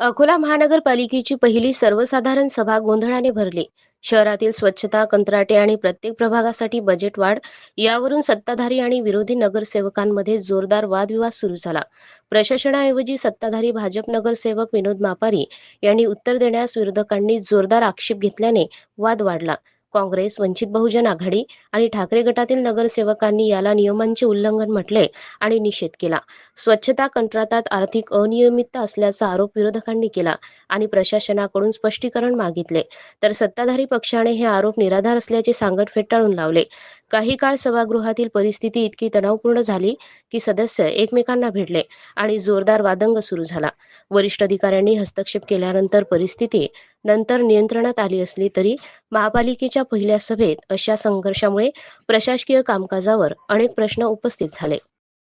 अकोला महानगरपालिकेची पहिली सर्वसाधारण सभा गोंधळाने भरली. शहरातील स्वच्छता कंत्राटे आणि प्रत्येक प्रभागासाठी बजेट वाढ यावरून सत्ताधारी आणि विरोधी नगरसेवकांमध्ये जोरदार वादविवाद सुरू झाला. प्रशासनाऐवजी सत्ताधारी भाजप नगरसेवक विनोद मापारी यांनी उत्तर देण्यास विरोधकांनी जोरदार आक्षेप घेतल्याने वाद वाढला. काँग्रेस वंचित बहुजन आघाडी आणि ठाकरे गटातील नगरसेवकांनी याला नियमांचे उल्लंघन म्हटले आणि निषेध केला. स्वच्छता कंत्राटात आर्थिक अनियमितता असल्याचा आरोप विरोधकांनी केला आणि प्रशासनाकडून स्पष्टीकरण मागितले. तर सत्ताधारी पक्षाने हे आरोप निराधार असल्याचे सांगत फेटाळून लावले. काही काळ सभागृहातील परिस्थिती इतकी तणावपूर्ण झाली की सदस्य एकमेकांना भेटले आणि जोरदार वादंग सुरू झाला. वरिष्ठ अधिकाऱ्यांनी हस्तक्षेप केल्यानंतर परिस्थिती नंतर नियंत्रणात आली असली तरी महापालिकेच्या पहिल्या सभेत अशा संघर्षामुळे प्रशासकीय कामकाजावर अनेक प्रश्न उपस्थित झाले.